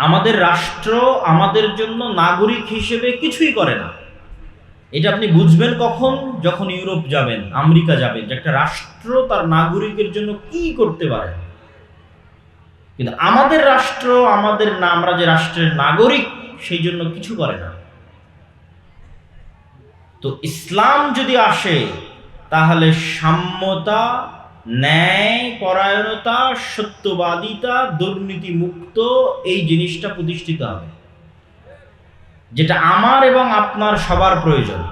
আমাদের রাষ্ট্র আমাদের জন্য নাগরিক হিসেবে কিছুই করে না। এটা আপনি বুঝবেন কখন? যখন ইউরোপ যাবেন, আমেরিকা যাবেন, যে একটা রাষ্ট্র তার নাগরিকের জন্য কি করতে পারে। কিন্তু আমাদের রাষ্ট্র, আমাদের না, আমরা যে রাষ্ট্রের নাগরিক, সেই জন্য কিছু করে না। তো ইসলাম যদি আসে, তাহলে সাম্যতা ন্যায় পরায়ণতা সত্যবাদিতা দুর্নীতি মুক্ত এই জিনিসটা প্রতিষ্ঠিত হবে। যেটা আমার এবং আপনার সবার প্রয়োজন।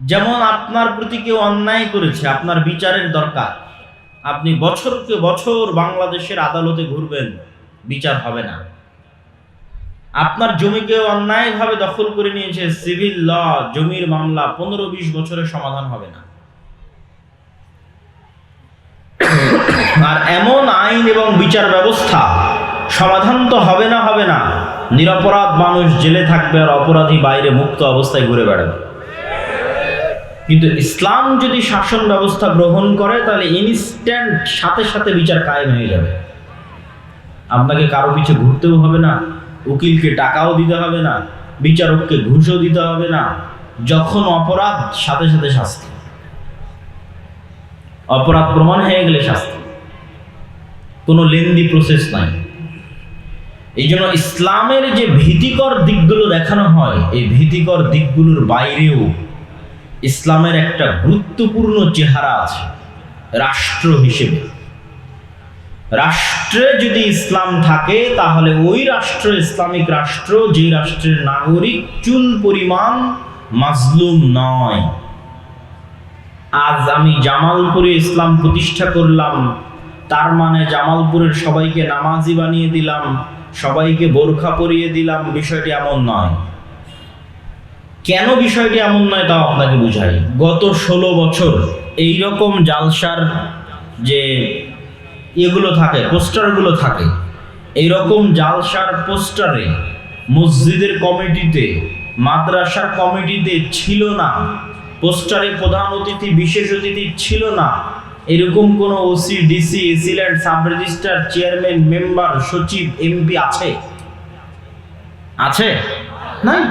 যেমন আপনার প্রতি কেউ অন্যায় করেছে, আপনার বিচারের দরকার। আপনি বছরকে বছর বাংলাদেশের আদালতে ঘুরবেন, বিচার হবে না। আপনার জমিকে অন্যায়ভাবে দখল করে নিয়েছে সিভিল ল, জমির মামলা, পনেরো বিশ বছরের সমাধান হবে না। আর এমন আইন এবং বিচার ব্যবস্থা, সমাধান তো হবে না হবে না। নিরপরাধ মানুষ জেলে থাকবে আর অপরাধী বাইরে মুক্ত অবস্থায় ঘুরে বেড়াবে। কিন্তু ইসলাম যদি শাসন ব্যবস্থা গ্রহণ করে, তাহলে ইনস্ট্যান্ট সাথে সাথে বিচার কায়েম হয়ে যাবে। আপনাকে কারও পিছে ঘুরতেও হবে না। উকিলকে টাকাও দিতে হবে না, বিচারককে ঘুষও দিতে হবে না, যখন অপরাধ, সাথে সাথে শাস্তি। অপরাধ প্রমাণ হয়ে গেলে শাস্তি। কোনো লেন্দি প্রসেস নাই। এই জন্য ইসলামের যে ভীতিকর দিকগুলো দেখানো হয়, এই ভীতিকর দিকগুলোর বাইরেও ইসলামের একটা গুরুত্বপূর্ণ চেহারা আছে, রাষ্ট্র হিসেবে। রাষ্ট্রে যদি ইসলাম থাকে, তাহলে ওই রাষ্ট্র ইসলামিক রাষ্ট্র, যে রাষ্ট্রের নাগরিক, চুল পরিমাণ মাজলুম নয়। আজ আমি জামালপুরে ইসলাম প্রতিষ্ঠা করলাম। তার মানে জামালপুরের সবাইকে নামাজি বানিয়ে দিলাম, সবাইকে বোরখা পরিয়ে দিলাম, বিষয়টি এমন নয়। কেন বিষয়টি এমন নয় তাও আপনাকে বুঝাই। গত ষোলো বছর এইরকম জালসার যে এগুলো থাকে, পোস্টারগুলো থাকে। এই রকম জালসার পোস্টারে, মসজিদের কমিটিতে, মাদ্রাসার কমিটিতে ছিল না। পোস্টারে প্রধান অতিথি, বিশেষ অতিথি ছিল না। এরকম কোনো OC DC AC land sub registrar chairman member সচিব এমপি আছে? আছে? নাই?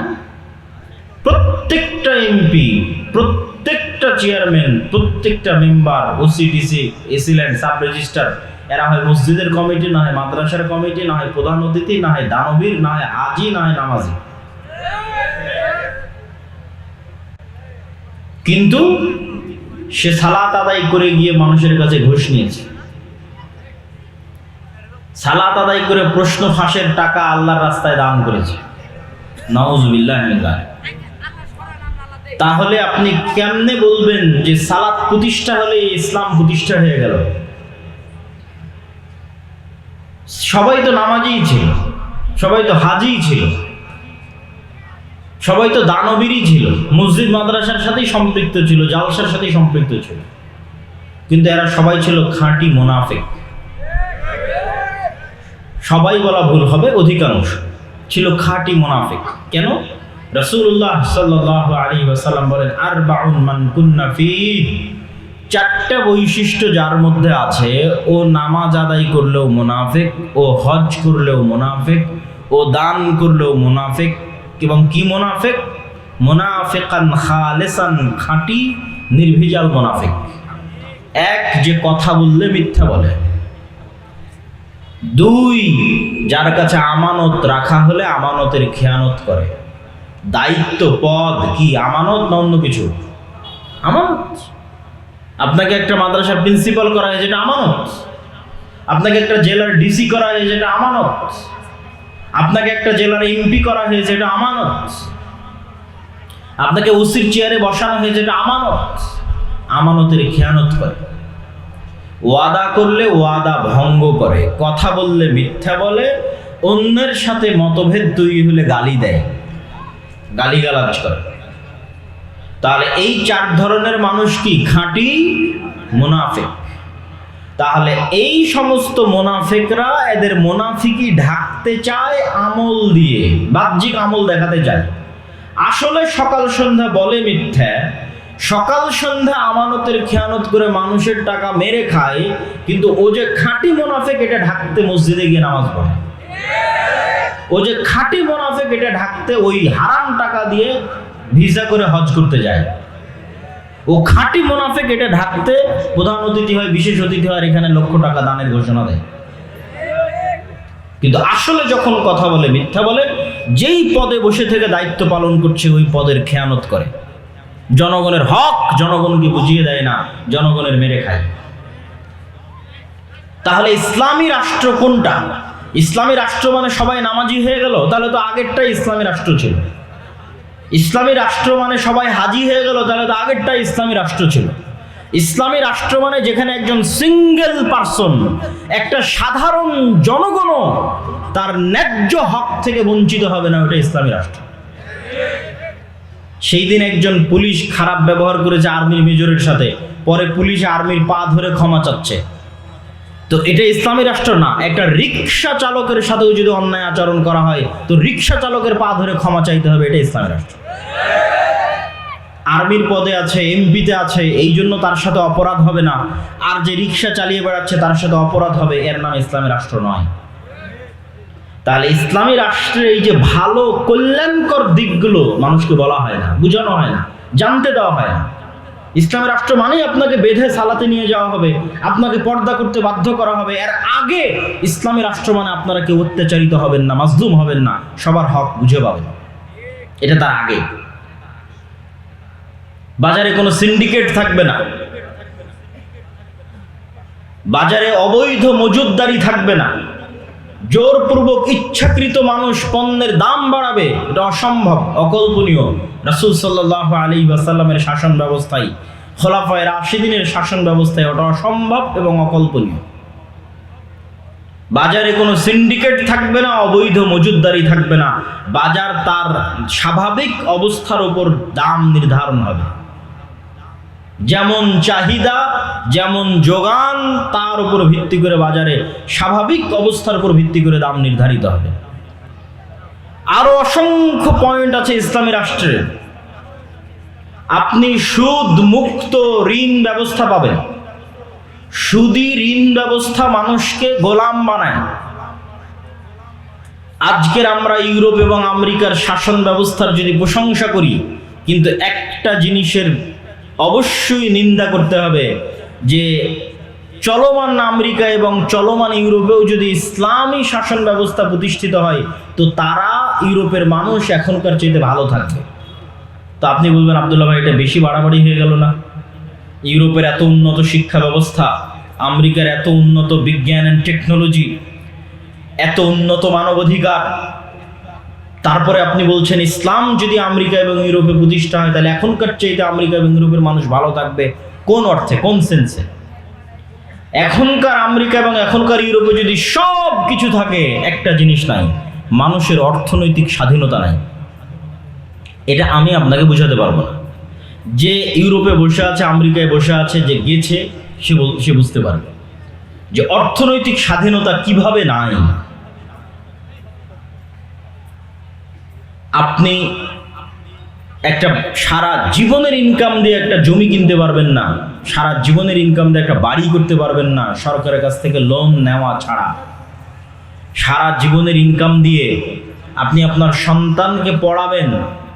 প্রত্যেকটা এমপি প্রত্যেকটা চেয়ারম্যান প্রত্যেকটা member OC DC AC land sub registrar এরা হয় মসজিদের কমিটি, না হয় মাদ্রাসার কমিটি, না হয় প্রধান অতিথি, না হয় দানবীর, না হয় আজি না হয় নামাজি। কিন্তু সে সালাত আদায় করে গিয়ে মানুষের কাছে ঘুষ নিয়েছে। সালাত আদায় করে প্রশ্ন ফাঁসের টাকা আল্লাহর রাস্তায় দান করেছে। তাহলে আপনি কেমনে বলবেন যে সালাত প্রতিষ্ঠা হলে ইসলাম প্রতিষ্ঠা হয়ে গেল? সবাই তো নামাজই ছিল, সবাই তো হাজিই ছিল, সবাই তো দানবীরই ছিল, মসজিদ মাদ্রাসার সাথেই সম্পৃক্ত ছিল, জালসার সাথেই সম্পৃক্ত ছিল, কিন্তু এরা সবাই ছিল খাঁটি মোনাফেক। সবাই বলা ভুল হবে, অধিকাংশ ছিল খাঁটি মোনাফেক। কেন? রসুল্লাহ সাল্লাহ আলী ওয়াসাল্লাম বলেন মান কুন্না চারটা বৈশিষ্ট্য যার মধ্যে আছে, ও নামাজ আদায় করলেও মোনাফেক, ও হজ করলেও মোনাফেক, ও দান করলেও মোনাফেক এবং কি মোনাফেক? মোনাফেকান খালেসান খাঁটি, নির্ভিজাল মোনাফেক। এক, যে কথা বললে মিথ্যা বলে। দুই, যার কাছে আমানত রাখা হলে আমানতের খেয়ানত করে। দায়িত্ব, পদ কি? আমানত না অন্য কিছু? আমানত। আপনাকে একটা মাদ্রাসার প্রিন্সিপাল করা হয় যেটা আমানত। আপনাকে একটা জেলার ডিসি করা হয় যেটা আমানত। আপনাকে একটা জেলার এমপি করা হয়েছে এটা আমানত। আপনাকে ওসির চেয়ারে বসানো হয়েছে এটা আমানত। আমানতের খেয়ানত করে। ওয়াদা করলে ওয়াদা ভঙ্গ করে। কথা বললে মিথ্যা বলে। অন্যের সাথে মতভেদ তৈরি হলে গালি দেয়। গালিগালাজ করে। তাহলে এই চার ধরনের মানুষ কি? খাঁটি মুনাফেক। তাহলে এই সমস্ত মোনাফেকরা এদের মোনাফিকি ঢাকতে চায়, আমল দিয়ে, বাহ্যিক আমল দেখাতে চায়। আসলে সকাল সন্ধ্যা বলে মিথ্যা, সকাল সন্ধ্যা আমানতের খেয়ানত করে মানুষের টাকা মেরে খায়, কিন্তু ও যে খাঁটি মোনাফেক, এটা ঢাকতে মসজিদে গিয়ে নামাজ পড়ে। ও যে খাঁটি মোনাফেক, এটা ঢাকতে ওই হারাম টাকা দিয়ে ভিসা করে হজ করতে যায়। ও খাঁটি মোনাফেক এটা ঢাকতে প্রধান অতিথি হয়, বিশেষ অতিথি হয় এখানে লক্ষ টাকা দানের ঘোষণা দেয়। কিন্তু আসলে যখন কথা বলে, মিথ্যা বলে, যেই পদে বসে থেকে দায়িত্ব পালন করছে, ওই পদের খেয়ানত করে। জনগণের হক জনগণকে বুঝিয়ে দেয় না, জনগণের মেরে খায়। তাহলে ইসলামী রাষ্ট্র কোনটা? ইসলামী রাষ্ট্র মানে সবাই নামাজি হয়ে গেল, তাহলে তো আগেরটাই ইসলামী রাষ্ট্র ছিল। ইসলামী রাষ্ট্র মানে সবাই হাজি হয়ে গেল, তাহলে তো আগেরটাই ইসলামী রাষ্ট্র ছিল। ইসলামী রাষ্ট্র মানে যেখানে একজন সিঙ্গেল পার্সন একটা সাধারণ জনগণও তার ন্যায্য হক থেকে বঞ্চিত হবে না, ওটা ইসলামী রাষ্ট্র। সেই দিন একজন পুলিশ খারাপ ব্যবহার করেছে আর্মির মেজরের সাথে, পরে পুলিশ আর্মির পা ধরে ক্ষমা চাচ্ছে। তো এটা ইসলামী রাষ্ট্র না, একটা রিক্সা চালকের সাথেও যদি অন্যায় আচরণ করা হয়, তো রিক্সা চালকের পা ধরে ক্ষমা চাইতে হবে, এটা ইসলামী রাষ্ট্র। আর্মির পদে আছে এমপিতে আছে, এই জন্য তার সাথে অপরাধ হবে না। আর যে রিক্সা চালিয়ে বেড়াচ্ছে, তার সাথে অপরাধ হবে, এর নাম ইসলামী রাষ্ট্র নয়। তাহলে ইসলামী রাষ্ট্রের এই যে ভালো, কল্যাণকর দিকগুলো মানুষকে বলা হয় না, বোঝানো হয় না, জানতে দেওয়া হয় না। ইসলামী রাষ্ট্র মানেই আপনাকে বেঁধে সালাতে নিয়ে যাওয়া হবে, আপনাকে পর্দা করতে বাধ্য করা হবে। এর আগে ইসলামী রাষ্ট্র মানে আপনারা কেউ অত্যাচারিত হবেন না, মাজলুম হবেন না, সবার হক বুঝে পাবেন। এটা তার আগে। বাজারে কোনো সিন্ডিকেট থাকবে না। বাজারে অবৈধ মজুদদারি থাকবে না। জোরপূর্বক ইচ্ছাকৃত মানুষ পণ্যের দাম বাড়াবে, এটা অসম্ভব, অকল্পনীয়। রাসুল সাল্লাহ আলী ওয়াসাল্লামের শাসন ব্যবস্থায়, খোলাফায় রাশিদিনের শাসন ব্যবস্থায় ওটা অসম্ভব এবং অকল্পনীয়। বাজারে কোনো সিন্ডিকেট থাকবে না, অবৈধ মজুদদারি থাকবে না। বাজার তার স্বাভাবিক অবস্থার উপর দাম নির্ধারণ হবে। যেমন চাহিদা, যেমন যোগান, তার উপর ভিত্তি করে বাজারে স্বাভাবিক অবস্থার উপর ভিত্তি করে দাম নির্ধারিত হবে। আরও অসংখ্য পয়েন্ট আছে ইসলামী রাষ্ট্রের আপনি সুদ মুক্ত ঋণ ব্যবস্থা পাবেন। সুদি ঋণ ব্যবস্থা মানুষকে গোলাম বানায়। আজকের আমরা ইউরোপ এবং আমেরিকার শাসন ব্যবস্থার যদি প্রশংসা করি, কিন্তু একটা জিনিসের অবশ্যই নিন্দা করতে হবে যে চলমান আমেরিকা এবং চলমান ইউরোপেও যদি ইসলামী শাসন ব্যবস্থা প্রতিষ্ঠিত হয়, তো তারা ইউরোপের মানুষ এখনকার চাইতে ভালো থাকবে। তো আপনি বলবেন, আবদুল্লাহ ভাই, এটা বেশি বাড়াবাড়ি হয়ে গেল না? ইউরোপের এত উন্নত শিক্ষা ব্যবস্থা, আমেরিকার এত উন্নত বিজ্ঞান অ্যান্ড টেকনোলজি এত উন্নত মানবাধিকার তারপরে আপনি বলছেন, ইসলাম যদি আমেরিকা এবং ইউরোপে প্রতিষ্ঠা হয়, তাহলে এখনকার চাইতে আমেরিকা এবং ইউরোপের মানুষ ভালো থাকবে। কোন অর্থে? কোন সেন্সে এখনকার আমেরিকা এবং এখনকার ইউরোপে যদি সব কিছু থাকে, একটা জিনিস নাই, মানুষের অর্থনৈতিক স্বাধীনতা নাই। এটা আমি আপনাকে বোঝাতে পারব না। যে ইউরোপে বসে আছে, আমেরিকায় বসে আছে, যে গেছে, সে সে বুঝতে পারবে। যে অর্থনৈতিক স্বাধীনতা কীভাবে নাই আপনি একটা সারা জীবনের ইনকাম দিয়ে একটা জমি কিনতে পারবেন না। সারা জীবনের ইনকাম দিয়ে একটা বাড়ি করতে পারবেন না, সরকারের কাছ থেকে লোন নেওয়া ছাড়া। সারা জীবনের ইনকাম দিয়ে আপনি আপনার সন্তানকে পড়াবেন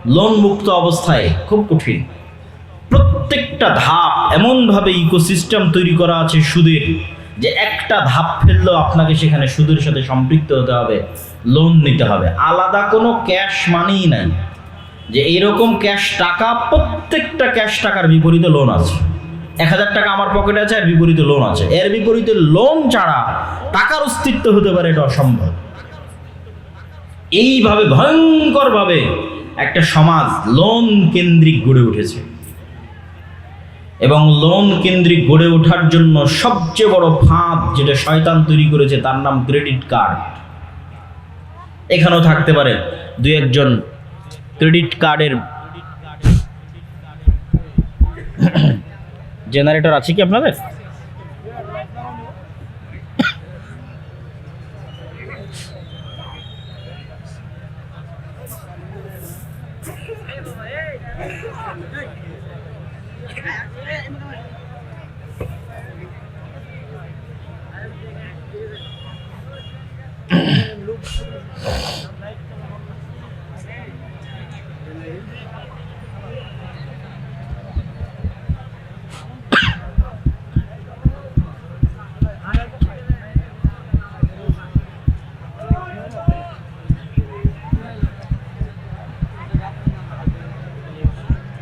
লোন মুক্ত অবস্থায়, খুব কঠিন। প্রত্যেকটা ধাপ এমনভাবে ইকোসিস্টেম তৈরি করা আছে সুদের। যে একটা ধাপ ফেললেও আপনাকে সেখানে সুদের সাথে সম্পৃক্ত হতে হবে লোন নিতে হবে। আলাদা কোনো ক্যাশ মানেই নাই। যে এরকম ক্যাশ টাকা, প্রত্যেকটা ক্যাশ টাকার বিপরীতে লোন আছে। এক হাজার টাকা আমার পকেটে আছে আর বিপরীতে লোন আছে। এর বিপরীতে লোন ছাড়া টাকার অস্তিত্ব হতে পারে, এটা অসম্ভব। এইভাবে ভয়ঙ্করভাবে একটা সমাজ লোন কেন্দ্রিক গড়ে উঠেছে। এবং লোন কেন্দ্রিক গড়ে ওঠার জন্য সবচেয়ে বড় ফাঁদ যেটা শয়তান তৈরি করেছে, তার নাম ক্রেডিট কার্ড। এখানেও থাকতে পারে দুই একজন ক্রেডিট কার্ডের। জেনারেটর আছে কি আপনাদের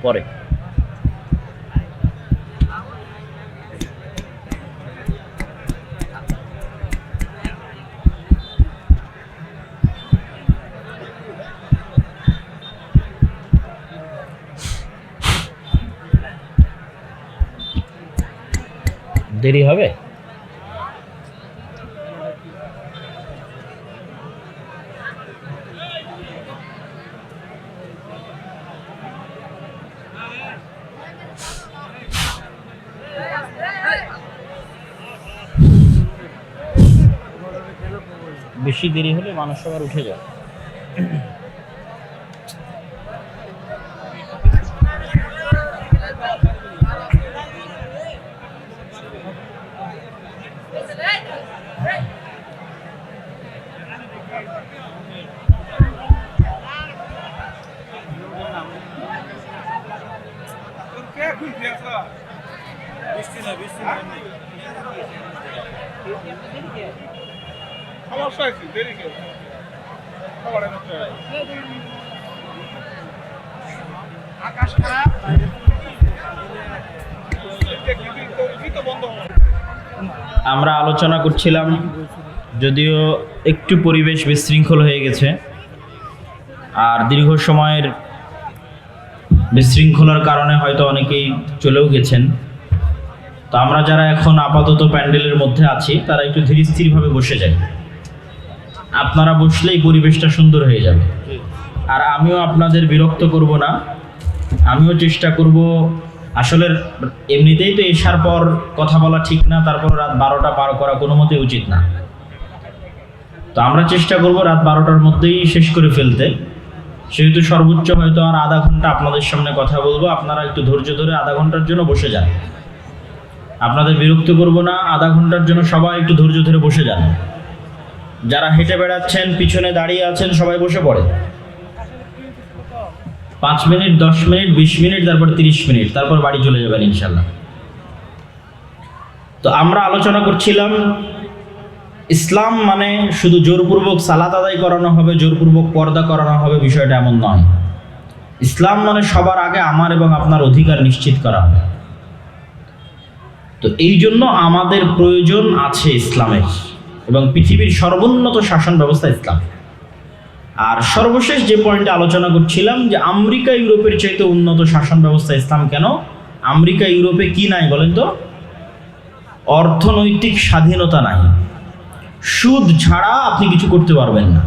পরে দেরি হবে? বেশি দেরি হলে মানুষ সবার উঠে যায় সমস্যা আছে দেরি কেউ। আকাশ খারাপ। আমরা আলোচনা করছিলাম যদিও একটু পরিবেশ বিশৃঙ্খল হয়ে গেছে আর দীর্ঘ সময়ের বিশৃঙ্খলার কারণে হয়তো অনেকেই চলেও গেছেন। তো আমরা যারা এখন আপাতত প্যান্ডেলের মধ্যে আছি, তারা একটু ধীর স্থিরভাবে বসে যাই। আপনারা বসলেই পরিবেশটা সুন্দর হয়ে যাবে। আর আমিও আপনাদের বিরক্ত করব না। আমিও চেষ্টা করব আসলে এমনিতেই তো এসার পর কথা বলা ঠিক না, তারপর রাত বারোটা পার করা কোনো মতে উচিত না। তো আমরা চেষ্টা করব রাত বারোটার মধ্যেই শেষ করে ফেলতে। সেহেতু সর্বোচ্চ হয়তো আর আধা ঘণ্টা আপনাদের সামনে কথা বলব, আপনারা একটু ধৈর্য ধরে আধা ঘণ্টার জন্য বসে যান। আপনাদের বিরক্ত করব না, আধা ঘণ্টার জন্য সবাই একটু ধৈর্য ধরে বসে যান। যারা হেঁটে বেড়াচ্ছেন, পিছনে দাঁড়িয়ে আছেন, সবাই বসে পড়ে। পাঁচ মিনিট, দশ মিনিট, বিশ মিনিট, তারপর তিরিশ মিনিট, তারপর বাড়ি চলে যাবেন ইনশাল্লাহ। তো আমরা আলোচনা করছিলাম, ইসলাম মানে শুধু জোরপূর্বক সালাত আদায় করানো হবে, জোরপূর্বক পর্দা করানো হবে, বিষয়টা এমন নয়। ইসলাম মানে সবার আগে আমার এবং আপনার অধিকার নিশ্চিত করা হবে। তো এই জন্য আমাদের প্রয়োজন আছে ইসলামের এবং পৃথিবীর সর্বোন্নত শাসন ব্যবস্থা ইসলাম আর সর্বশেষ যে পয়েন্টে আলোচনা করছিলাম যে আমেরিকা, ইউরোপের চাইতে উন্নত শাসন ব্যবস্থা ইসলাম কেন? আমেরিকা, ইউরোপে কি নাই বলেন তো? অর্থনৈতিক স্বাধীনতা নাই। সুদ ছাড়া আপনি কিছু করতে পারবেন না।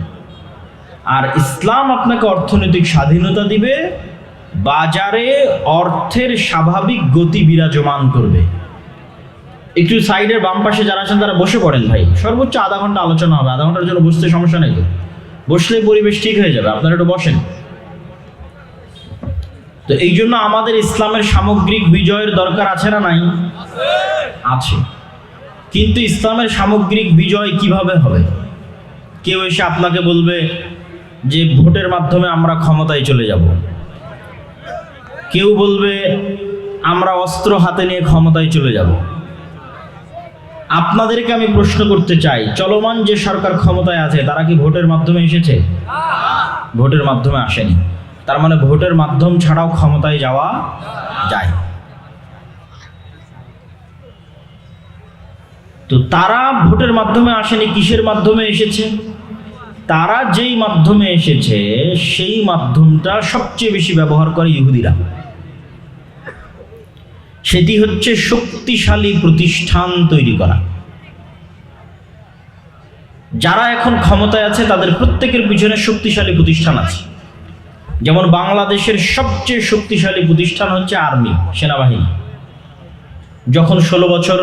আর ইসলাম আপনাকে অর্থনৈতিক স্বাধীনতা দিবে, বাজারে অর্থের স্বাভাবিক গতি বিরাজমান করবে। একটু সাইডের বাম পাশে যারা আছেন তারা বসে পড়েন ভাই। সর্বোচ্চ আধা ঘণ্টা আলোচনা হবে, আধা ঘণ্টার জন্য বসতে সমস্যা নেই তো। বসলেই পরিবেশ ঠিক হয়ে যাবে, আপনারা একটু বসেন। তো এই জন্য আমাদের ইসলামের সামগ্রিক বিজয়ের দরকার আছে না নাই? আছে। কিন্তু ইসলামের সামগ্রিক বিজয় কীভাবে হবে? কেউ এসে আপনাকে বলবে যে ভোটের মাধ্যমে আমরা ক্ষমতায় চলে যাব। কেউ বলবে আমরা অস্ত্র হাতে নিয়ে ক্ষমতায় চলে যাব। আপনাদেরকে আমি প্রশ্ন করতে চাই, চলমান যে সরকার ক্ষমতায় আছে, তারা কি ভোটের মাধ্যমে এসেছে? ভোটের মাধ্যমে আসেনি। তার মানে ভোটের মাধ্যম ছাড়াও ক্ষমতায় যাওয়া যায়। তো তারা ভোটের মাধ্যমে আসেনি, কিসের মাধ্যমে এসেছে? তারা যেই মাধ্যমে এসেছে, সেই মাধ্যমটা সবচেয়ে বেশি ব্যবহার করে ইহুদিরা। সেটি হচ্ছে শক্তিশালী প্রতিষ্ঠান তৈরি করা। যারা এখন ক্ষমতায় আছে, তাদের প্রত্যেকের পিছনে শক্তিশালী প্রতিষ্ঠান আছে। যেমন বাংলাদেশের সবচেয়ে শক্তিশালী প্রতিষ্ঠান হচ্ছে আর্মি, সেনাবাহিনী। যখন ষোলো বছর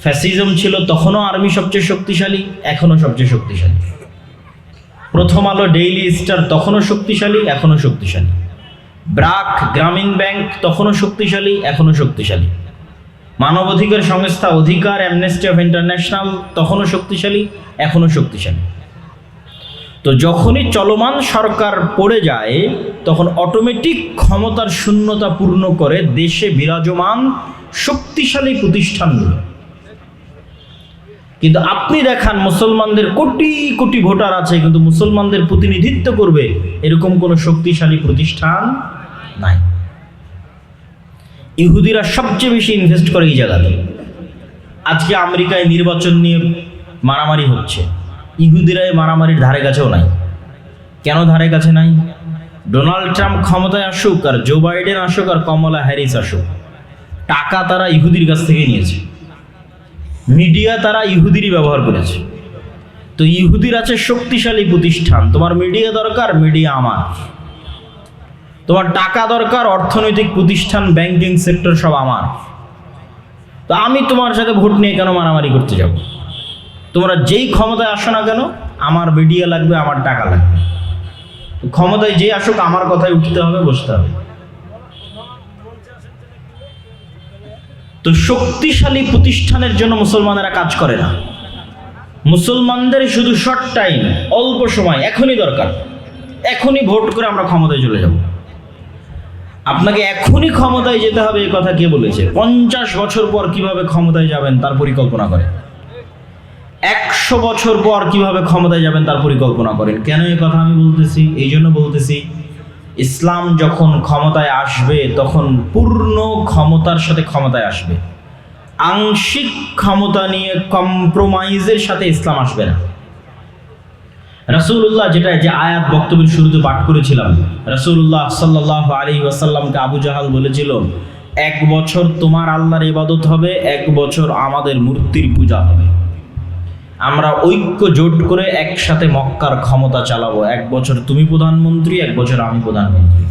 ফ্যাসিজম ছিল, তখনও আর্মি সবচেয়ে শক্তিশালী, এখনও সবচেয়ে শক্তিশালী। প্রথম আলো ডেইলি স্টার তখনও শক্তিশালী, এখনও শক্তিশালী। ব্রাক গ্রামীণ ব্যাংক তখনও শক্তিশালী, এখনও শক্তিশালী। মানবাধিকার সংস্থা অধিকার অ্যামনেস্টি অফ ইন্টারন্যাশনাল তখনও শক্তিশালী, এখনও শক্তিশালী। তো যখনই চলমান সরকার পড়ে যায়, তখন অটোমেটিক ক্ষমতার শূন্যতা পূর্ণ করে দেশে বিরাজমান শক্তিশালী প্রতিষ্ঠানগুলো। কিন্তু আপনি দেখান, মুসলমানদের কোটি কোটি ভোটার আছে, কিন্তু মুসলমানদের প্রতিনিধিত্ব করবে এরকম কোনো শক্তিশালী প্রতিষ্ঠান? নাই। ইহুদিরা সবচেয়ে বেশি ইনভেস্ট করে এই জায়গাতে। আজকে আমেরিকায় নির্বাচন নিয়ে মারামারি হচ্ছে। ইহুদিরাই মারামারির ধারে কাছেও নাই। কেন ধারে কাছে নাই? ডোনাল্ড ট্রাম্প ক্ষমতায় আসুক আর জো বাইডেন আসুক আর কমলা হ্যারিস আসুক, টাকা তারা ইহুদির কাছ থেকে নিয়েছে। মিডিয়া তারা ইহুদিরই ব্যবহার করেছে। তো ইহুদির আছে শক্তিশালী প্রতিষ্ঠান। তোমার মিডিয়া দরকার, মিডিয়া আমার। তোমার টাকা দরকার, অর্থনৈতিক প্রতিষ্ঠান ব্যাংকিং সেক্টর সব আমার। তো আমি তোমার সাথে ভোট নিয়ে কেন মারামারি করতে যাব? তোমরা যেই ক্ষমতায় আসো না কেন, আমার মিডিয়া লাগবে, আমার টাকা লাগবে। ক্ষমতায় যে আসুক, আমার কথায় উঠতে হবে, বসতে হবে। তো শক্তিশালী প্রতিষ্ঠানের জন্য মুসলমানেরা কাজ করে না। মুসলমানদের শুধু শর্ট টাইম অল্প সময়, এখনই দরকার। এখনই ভোট করে আমরা ক্ষমতায় চলে যাব। আপনাকে এখনই ক্ষমতায় যেতে হবে এই কথা কে বলেছে? পঞ্চাশ বছর পর কীভাবে ক্ষমতায় যাবেন তার পরিকল্পনা করে। একশো বছর পর কীভাবে ক্ষমতায় যাবেন তার পরিকল্পনা করেন। কেন এই কথা আমি বলতেছি? এই জন্য বলতেছি, ইসলাম যখন ক্ষমতায় আসবে, তখন পূর্ণ ক্ষমতার সাথে ক্ষমতায় আসবে। আংশিক ক্ষমতা নিয়ে কম্প্রোমাইজের সাথে ইসলাম আসবে না। রাসূলুল্লাহ যেটা যে আয়াত বক্তব্যের শুরুতে পাঠ করেছিলাম, রাসূলুল্লাহ সাল্লাহ আলী ওয়াসাল্লামকে আবু জাহাল বলেছিল, এক বছর তোমার আল্লাহর ইবাদত হবে, এক বছর আমাদের মূর্তির পূজা হবে। আমরা ঐক্য জোট করে একসাথে মক্কার ক্ষমতা চালাবো। এক বছর তুমি প্রধানমন্ত্রী, এক বছর আমি প্রধানমন্ত্রী।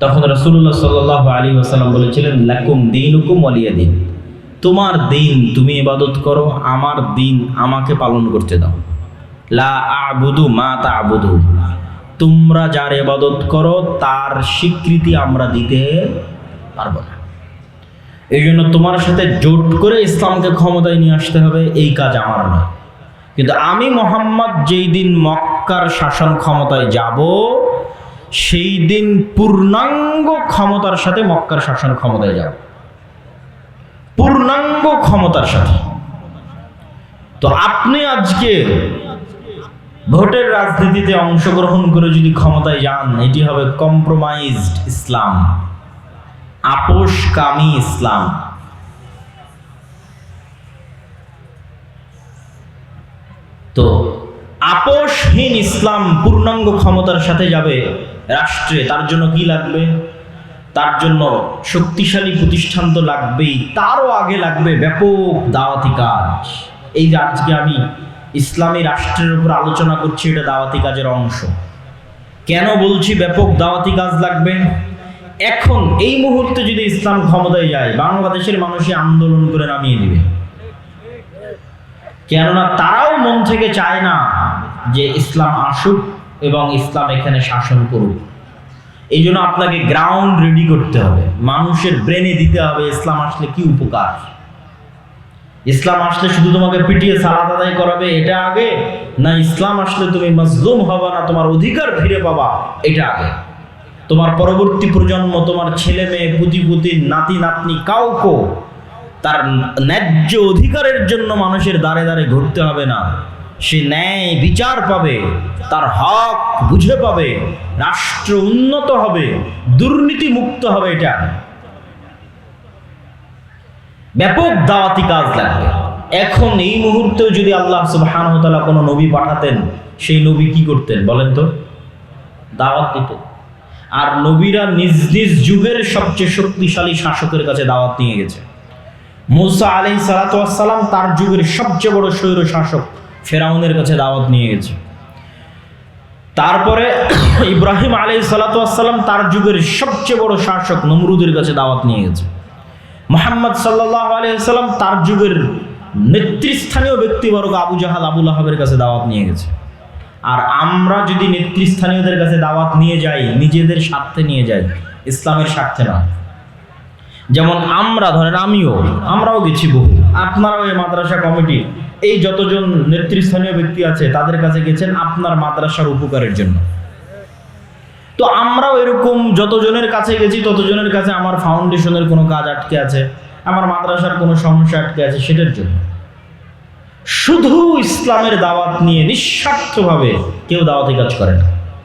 তখন রসুল্লাহ সাল্লাহ আলী আসাল্লাম বলেছিলেন, লাকুম দিন হুকুম অলিয়া দিন। তোমার দিন তুমি ইবাদত করো, আমার দিন আমাকে পালন করতে দাও। লা আবুদু মা তা তোমরা যার এবাদত করো, তার স্বীকৃতি আমরা দিতে পারব না। এই জন্য তোমার সাথে জোট করে ইসলামকে ক্ষমতায় নিয়ে আসতে হবে, এই কাজ আমার নয়। কিন্তু আমি মোহাম্মদ যেই দিন মক্কার শাসন ক্ষমতায় যাব, সেই দিন পূর্ণাঙ্গ ক্ষমতার সাথে মক্কার শাসন ক্ষমতায় যাব। পূর্ণাঙ্গ ক্ষমতার সাথে। তো আপনি আজকে ভোটের রাজনীতিতে অংশগ্রহণ করে যদি ক্ষমতায় যান, এটি হবে কম্প্রোমাইজড ইসলাম আপোষকামী ইসলাম তো, আপোষহীন ইসলাম পূর্ণাঙ্গ ক্ষমতার সাথে যাবে রাষ্ট্রে, তার জন্য কি লাগবে? তার জন্য শক্তিশালী প্রতিষ্ঠান তো লাগবেই, তারও আগে লাগবে ব্যাপক দাওয়াতি কাজ। এই যে আজকে আমি ইসলামী রাষ্ট্রের উপর আলোচনা করছি, এটা দাওয়াতি কাজের অংশ। কেন বলছি ব্যাপক দাওয়াতি কাজ লাগবে? এখন, এই মুহূর্তে যদি ইসলাম ক্ষমতায় যায়, বাংলাদেশের মানুষই আন্দোলন করে নামিয়ে দিবে। কেননা তারাও মন থেকে চায় না যে ইসলাম আসুক এবং ইসলাম এখানে শাসন করুক। এই জন্য আপনাকে গ্রাউন্ড রেডি করতে হবে। মানুষের ব্রেনে দিতে হবে, ইসলাম আসলে কি উপকার? ইসলাম আসলে শুধু তোমাকে পিটিয়ে সালাদ আদায় করাবে এটা আগে? না, ইসলাম আসলে তুমি মজলুম হবা না, তোমার অধিকার ফিরে পাবা, এটা আগে। তোমার পরবর্তী প্রজন্ম, তোমার ছেলে মেয়ে, পুতি পুতি, নাতি নাতনি কাউকে তার ন্যায্য অধিকারের জন্য মানুষের দ্বারে দ্বারে ঘুরতে হবে না। সে ন্যায় বিচার পাবে, তার হক বুঝে পাবে, রাষ্ট্র উন্নত হবে দুর্নীতি মুক্ত হবে, এটা ব্যাপক দাওয়াতি কাজ লাগবে। এখন এই মুহূর্তেও যদি আল্লাহ সুবহানাহু কোনো নবী পাঠাতেন, সেই নবী কি করতেন বলেন তো? দাওয়াত দিতেন আর নবীরা নিজ নিজ যুগের সবচেয়ে শক্তিশালী শাসকের কাছে দাওয়াত নিয়ে গেছে। মুসা আলী সালাতাম তার যুগের সবচেয়ে বড় স্বৈর শাসক ফেরাউনের কাছে দাওয়াত নিয়ে গেছে। তারপরে ইব্রাহিম আলী সালাতাম তার যুগের সবচেয়ে বড় শাসক নমরুদের কাছে দাওয়াত নিয়ে গেছে। মোহাম্মদ সাল্লাহ আলিয়াল্লাম তার যুগের নেতৃস্থানীয় ব্যক্তিবর্গ আবু জাহাল আবুল আহাবের কাছে দাওয়াত নিয়ে গেছে। আর আমরা যদি নেতৃস্থানীয়দের কাছে দাওয়াত নিয়ে যাই, নিজেদের স্বার্থে নিয়ে যাই, ইসলামের স্বার্থে নয় যেমন আমরা, ধরেন আমিও, আমরাও গেছি বহু। আপনারাও এই মাদ্রাসা কমিটি, এই যতজন নেতৃস্থানীয় ব্যক্তি আছে, তাদের কাছে গেছেন আপনার মাদ্রাসার উপকারের জন্য। তো আমরাও এরকম যতজনের কাছে গেছি, ততজনের কাছে আমার ফাউন্ডেশনের কোনো কাজ আটকে আছে, আমার মাদ্রাসার কোনো সমস্যা আটকে আছে, সেটার জন্য। শুধু ইসলামের দাওয়াত নিয়ে নিঃস্বার্থভাবে কেউ দাওয়াতি কাজ করে না।